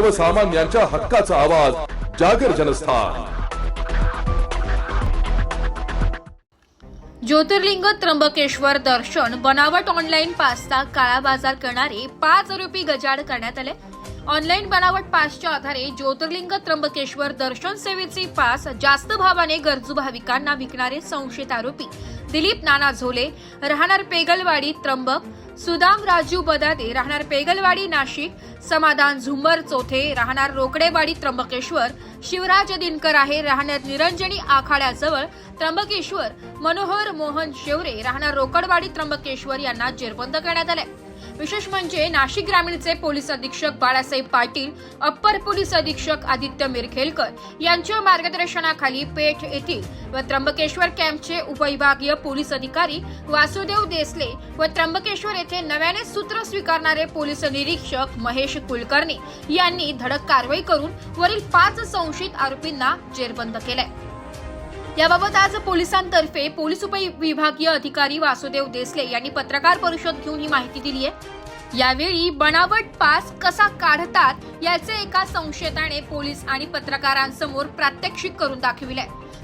सर्वसामान्यांच्या हक्काचा आवाज जागर जनस्थान. ज्योतिर्लिंग त्र्यंबकेश्वर दर्शन बनावट ऑनलाईन पासचा काळा बाजार करणारे पाच आरोपी गजाड करण्यात आले. ऑनलाईन बनावट पासच्या आधारे ज्योतिर्लिंग त्र्यंबकेश्वर दर्शन सेवेचे पास जास्त भावाने गरजू भाविकांना विकणारे संशयित आरोपी. दिलीप नाना झोले राहणार पेगलवाडी त्र्यंबक सुदाम राजू बदादे राहणार पेगलवाडी नाशिक समाधान झुंबर चौथे राहणार रोकडेवाडी त्र्यंबकेश्वर शिवराज दिनकर आहे राहणार निरंजनी आखाड्याजवळ त्र्यंबकेश्वर मनोहर मोहन शेवरे राहणार रोकडवाडी त्र्यंबकेश्वर यांना जेरबंद करण्यात आले विशेष म्हणजे नाशिक ग्रामीणचे पोलीस अधीक्षक बाळासाहेब पाटील अप्पर पोलीस अधीक्षक आदित्य मिरखेलकर यांच्या मार्गदर्शनाखाली पेठ येथील व त्र्यंबकेश्वर कॅम्पचे उपविभागीय पोलीस अधिकारी वासुदेव देसले व त्र्यंबकेश्वर येथे नव्याने सूत्र स्वीकारणारे पोलीस निरीक्षक महेश कुलकर्णी यांनी धडक कारवाई करून वरील पाच संशयित आरोपींना जेरबंद केलाय. याबाबत आज पोलिसांतर्फे पोलीस उपविभागीय अधिकारी वासुदेव देसले यांनी पत्रकार परिषद घेऊन ही माहिती दिली आहे. यावेळी बनावट पास कसा काढतात याचे एका संशयिताने पोलीस आणि पत्रकारांसमोर प्रात्यक्षिक करून दाखविले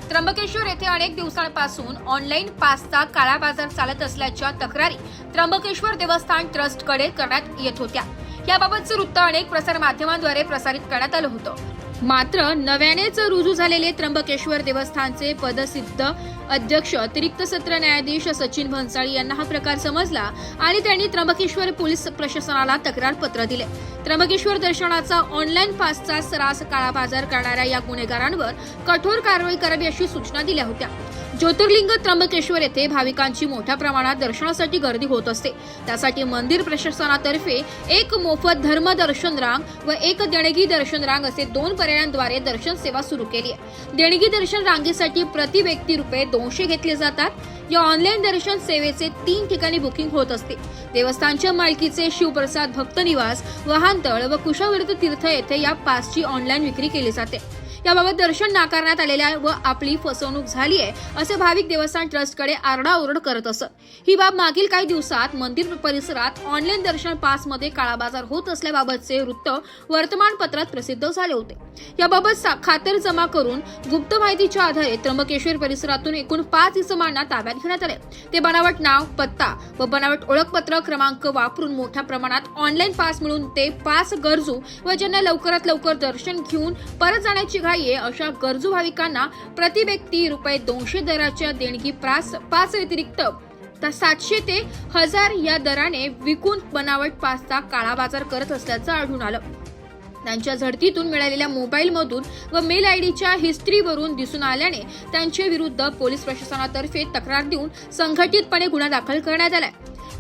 त्र्यंबकेश्वर येथे अनेक दिवसांपासून ऑनलाईन पासचा काळा बाजार चालत असल्याच्या तक्रारी त्र्यंबकेश्वर देवस्थान ट्रस्टकडे करण्यात येत होत्या. याबाबतचं वृत्त अनेक प्रसार माध्यमांद्वारे प्रसारित करण्यात आलं होतं. मात्र नव्यानेच रुजू झालेले त्र्यंबकेश्वर देवस्थानचे पदसिद्ध अध्यक्ष अतिरिक्त सत्र न्यायाधीश सचिन भन्साळी यांना हा प्रकार समजला आणि त्यांनी त्र्यंबकेश्वर पोलीस प्रशासनाला तक्रार पत्र दिले. त्र्यंबकेश्वर दर्शनाचा ऑनलाईन पासचा सरास काळाबाजार करणाऱ्या या गुन्हेगारांवर कठोर कारवाई करावी अशी सूचना दिल्या होत्या. ज्योतिर्लिंग त्र्यंबकेश्वर येथे भाविकांची मोठ्या प्रमाणात दर्शनासाठी गर्दी होत असते. त्यासाठी मंदिर प्रशासनातर्फे एक मोफत धर्म दर्शन रांग व एक देणगी दर्शन रांग असे दोन पर्यायांद्वारे दर्शन सेवा सुरू केली आहे. देणगी दर्शन रांगेसाठी प्रति व्यक्ती रुपये दोनशे घेतले जातात. या ऑनलाईन दर्शन सेवेचे तीन ठिकाणी बुकिंग होत असते. देवस्थानच्या मालकीचे शिवप्रसाद भक्त निवास वाहनतळ व कुशावर्त तीर्थ येथे या पासची ऑनलाईन विक्री केली जाते. याबाबत दर्शन नाकारण्यात आलेल्या व आपली फसवणूक झाली आहे असे भाविक देवस्थान ट्रस्टकडे आरडाओरड करत असत. ही बाब मागील काही दिवसात मंदिर परिसरात ऑनलाईन दर्शन पासमध्ये काळाबाजार होत असल्याबाबतचे वृत्त वर्तमानपत्रात प्रसिद्ध झाले होते. याबाबत सा- खातर जमा करून गुप्त माहितीच्या आधारे त्र्यंबकेश्वर परिसरातून एकूण पाच इसमांना ताब्यात घेण्यात आले. ते बनावट नाव पत्ता व बनावट ओळखपत्र क्रमांक वापरून मोठ्या प्रमाणात ऑनलाईन पास मिळून ते पास गरजू व ज्यांना लवकरात लवकर दर्शन घेऊन परत जाण्याची घाई आहे अशा गरजू भाविकांना प्रति व्यक्ती रुपये दोनशे दराच्या देणगी प्रास पास व्यतिरिक्त सातशे ते हजार या दराने विकून बनावट पासचा काळा बाजार करत असल्याचं आढळून आलं. त्यांच्या झडतीतून मिळालेल्या मोबाईलमधून व मेल आयडीच्या हिस्ट्रीवरून दिसून आल्याने त्यांच्या विरुद्ध पोलीस प्रशासनातर्फे तक्रार देऊन संघटितपणे गुन्हा दाखल करण्यात आलाय.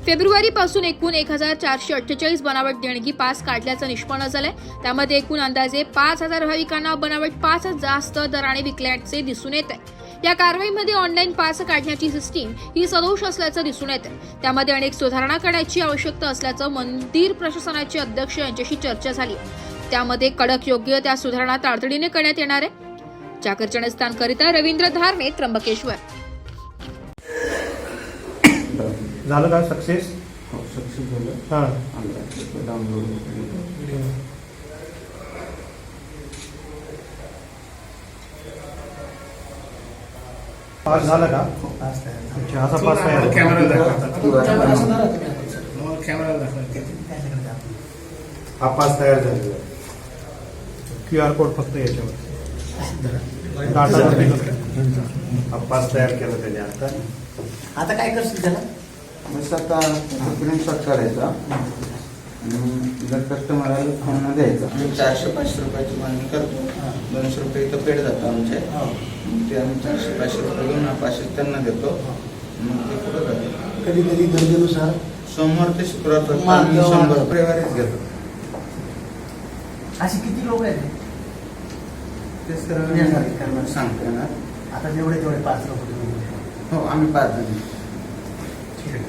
फेब्रुवारी पासून एकूण एक हजार चारशे अठ्ठेचाळीस बनावट देणगी पास काढल्याचं निष्पन्न झालंय. त्यामध्ये एकूण अंदाजे पाच हजार भाविकांना बनावट पाच जास्त दराने विकल्याचे दिसून येत आहे या कारवाईमध्ये ऑनलाईन पास काढण्याची सिस्टीम ही सदोष असल्याचं दिसून येतं त्यामध्ये अनेक सुधारणा करण्याची आवश्यकता असल्याचं मंदिर प्रशासनाचे अध्यक्ष यांच्याशी चर्चा झाली. त्यामध्ये कडक योग्य त्या सुधारणा तातडीने करण्यात येणार आहे. चाकरचणस्थानकरिता रवींद्र धारणे त्र्यंबकेश्वर. झालं का सक्सेस हो सक्सेस झालं. हां. डाउनलोड पास झालं का? अच्छा असा पास तयार आहे. कॅमेरा दाखवा. हा पास तयार झालेला क्यू आर कोड फक्त याच्यावर. डाटा पास तयार केला त्याने आता. आता काय करशील त्याला? मग आता स्क्रीनशॉट काढायचा आणि जर कस्टमरला फोन द्यायचा. आम्ही चारशे पाचशे रुपयाची मागणी करतो. दोनशे रुपये इथं पेड जातं आमचे. ते आम्ही चारशे पाचशे रुपये घेऊन हा पाचशे त्यांना देतो. मग ते पुढं जाते. कधी कधी गरजेनुसार? सोमवार ते शुक्रवार शंभर रविवारीच घेतो. अशी किती लोक आहेत? ते सरळ नेणार त्यांना सांगतो येणार आता जेवढे तेवढे पाच लोक हो आम्ही पाच जण. ठीक आहे.